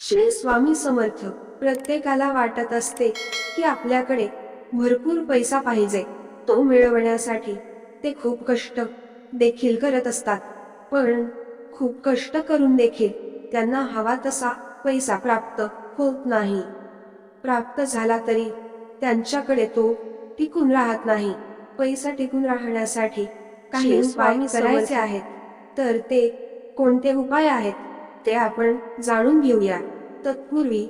श्री स्वामी समर्थ प्रत्येकाला वाटत असते की आपल्याकडे भरपूर पैसा पाहिजे. तो मिळवण्यासाठी ते खूप कष्ट देखील करत असतात. पण खूप कष्ट करून देखील त्यांना हवा तसा पैसा प्राप्त होत नाही. प्राप्त झाला तरी त्यांच्याकडे तो टिकून राहत नाही. पैसा टिकून राहण्यासाठी काही उपाय करायचे. आहेत. तर ते कोणते उपाय आहेत? ते आपण जाणून घेऊया. तत्पूर्वी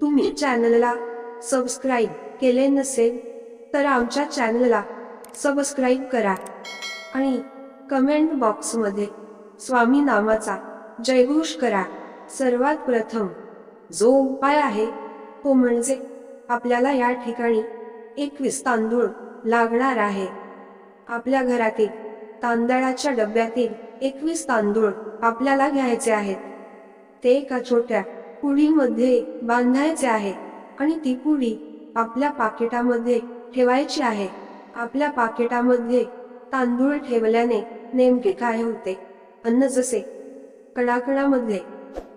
तुम्ही चॅनलला सबस्क्राईब केले नसेल तर आमच्या चॅनलला सबस्क्राईब करा आणि कमेंट बॉक्समध्ये स्वामी नामाचा जयघोष करा. सर्वात प्रथम जो उपाय आहे तो म्हणजे आपल्याला या ठिकाणी एकवीस तांदूळ लागणार आहे. आपल्या घरातील तांदळाच्या डब्यातील एकवीस तांदूळ आपल्याला घ्यायचे आहेत. ते एका छोट्या पुडीमध्ये बांधायचे आहे आणि ती पुडी आपल्या पाकिटामध्ये ठेवायची आहे. आपल्या पाकिटामध्ये तांदूळ ठेवल्याने नेमके काय होते? अन्न जसे कणाकणामध्ये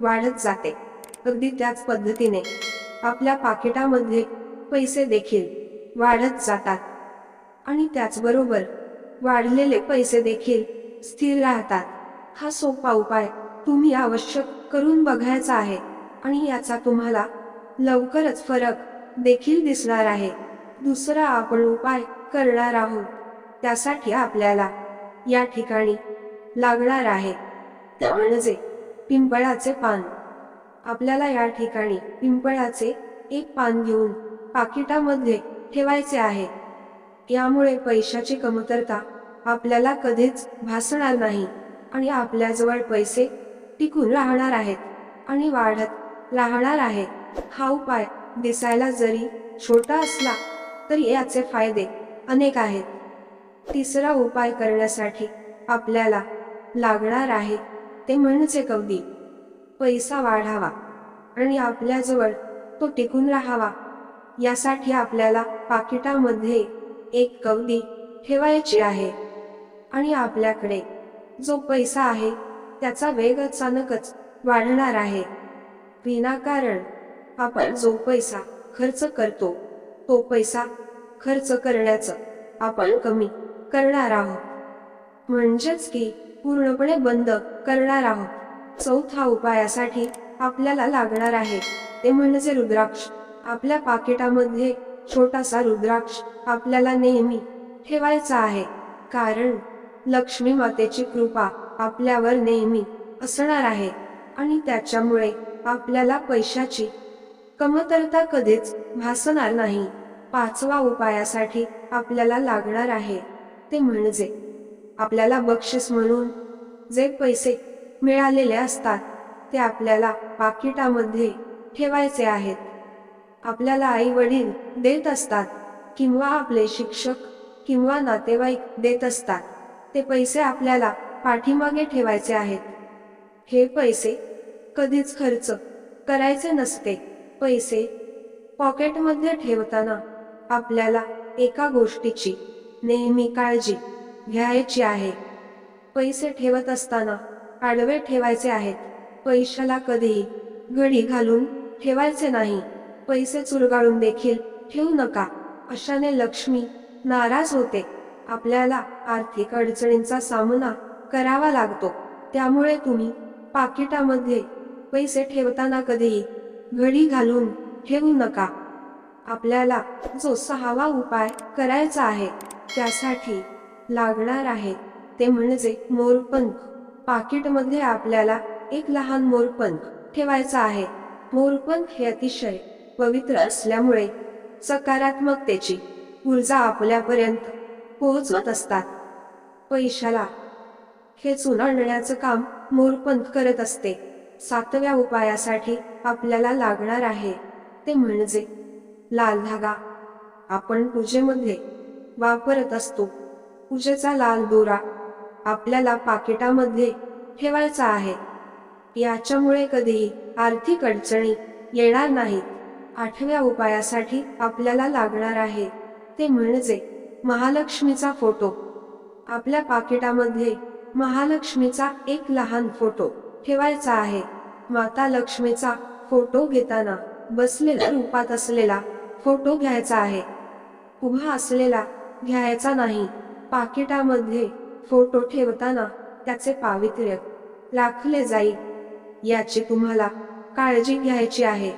वाढत जाते अगदी त्याच पद्धतीने आपल्या पाकिटामध्ये पैसे देखील वाढत जातात आणि त्याचबरोबर वाढलेले पैसे देखील स्थिर राहतात. हा सोपा उपाय तुम्ही आवश्यक करून बघायचा आहे आणि याचा तुम्हाला लवकरच फरक देखील दिसणार आहे. दुसरा आपण उपाय करणार आहोत. त्यासाठी आपल्याला या ठिकाणी लागणार आहे. ते म्हणजे पिंपळाचे पान. आपल्याला या ठिकाणी पिंपळाचे एक पान घेऊन पाकिटामध्ये ठेवायचे आहे. यामुळे पैशाची कमतरता आपल्याला कधीच भासणार नाही आणि आपल्याजवळ पैसे टिकून राहणार आहेत आणि वाढत राहणार आहे हा उपाय दिसायला जरी छोटा असला तरी याचे फायदे अनेक आहेत. तिसरा उपाय करण्यासाठी आपल्याला लागणार आहे ते म्हणजे कवदी पैसा वाढावा आणि आपल्याजवळ तो टिकून राहावा. यासाठी आपल्याला पाकिटामध्ये एक कवदी ठेवायची आहे. आणि आपल्याकडे जो पैसा आहे त्याचा वेग अचानकच वाढणार आहे. विनाकारण आपण जो पैसा खर्च करतो तो पैसा खर्च करण्याचं आपण कमी करणार आहोत. म्हणजेच की पूर्णपणे बंद करणार आहोत. चौथा उपायासाठी आपल्याला लागणार आहे ते म्हणजे रुद्राक्ष. आपल्या पाकिटामध्ये छोटासा रुद्राक्ष आपल्याला नेहमी ठेवायचा आहे. कारण लक्ष्मी मातेची कृपा आपल्यावर नेहमी असणार आहे आणि त्याच्यामुळे आपल्याला पैशाची कमतरता कधीच भासणार नाही. पाचवा उपायासाठी आपल्याला लागणार आहे ते म्हणजे आपल्याला बक्षीस म्हणून जे पैसे मिळालेले असतात ते आपल्याला पाकिटामध्ये ठेवायचे आहेत. आपल्याला आई वडील देत असतात किंवा आपले शिक्षक किंवा नातेवाईक देत असतात ते पैसे आपल्याला पाठीमागे ठेवायचे आहेत. हे पैसे कधीच खर्च करायचे नसते. पैसे पॉकेटमध्ये ठेवताना आपल्याला एका गोष्टीची नेहमी काळजी घ्यायची आहे. पैसे ठेवत असताना आडवे ठेवायचे आहेत. पैशाला कधीही घडी घालून ठेवायचे नाही. पैसे चुरगाळून देखील ठेवू नका. अशाने लक्ष्मी नाराज होते. आपल्याला आर्थिक अडचणींचा सामना करावा लागतो. त्यामुळे तुम्ही पाकिटामध्ये पैसे ठेवताना कधीही घडी घालून ठेवू नका. आपल्याला जो सहावा उपाय करायचा आहे त्यासाठी लागणार आहे ते म्हणजे मोरपंख. पाकिटमध्ये आपल्याला एक लहान मोरपंख ठेवायचा आहे. मोरपंख हे अतिशय पवित्र असल्यामुळे सकारात्मकतेची ऊर्जा आपल्यापर्यंत पोहोचवत असतात. पैशाला हे आणण्याचं काम मोरपंथ करत असते. सातव्या उपायासाठी आपल्याला लागणार आहे. ते म्हणजे लाल धागा. आपण पूजेमध्ये वापरत असतो. पूजेचा लाल दोरा आपल्याला पाकिटामध्ये ठेवायचा आहे. याच्यामुळे कधीही आर्थिक अडचणी येणार नाहीत. आठव्या उपायासाठी आपल्याला लागणार आहे. ते म्हणजे महालक्ष्मीचा फोटो. आपल्या पाकिटामध्ये महालक्ष्मीचा एक लहान फोटो ठेवायचा आहे. माता लक्ष्मीचा फोटो घेताना बसलेल्या रूपात असलेला फोटो घ्यायचा आहे. उभा असलेला घ्यायचा नाही. पाकिटामध्ये फोटो ठेवताना त्याचे पावित्र्य राखले जाईल. याची तुम्हाला काळजी घ्यायची आहे.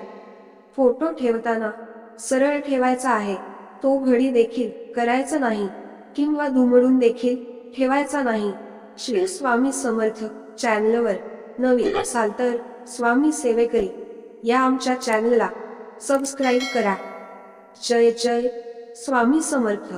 फोटो ठेवताना सरळ ठेवायचा आहे. तो घडी देखील करायचा नाही. किंवा दुमडून देखील ठेवायचा नाही. श्री स्वामी समर्थ चॅनलवर नवीन असाल तर स्वामी सेवेकरी या आमच्या चॅनलला सबस्क्राईब करा. जय जय स्वामी समर्थ.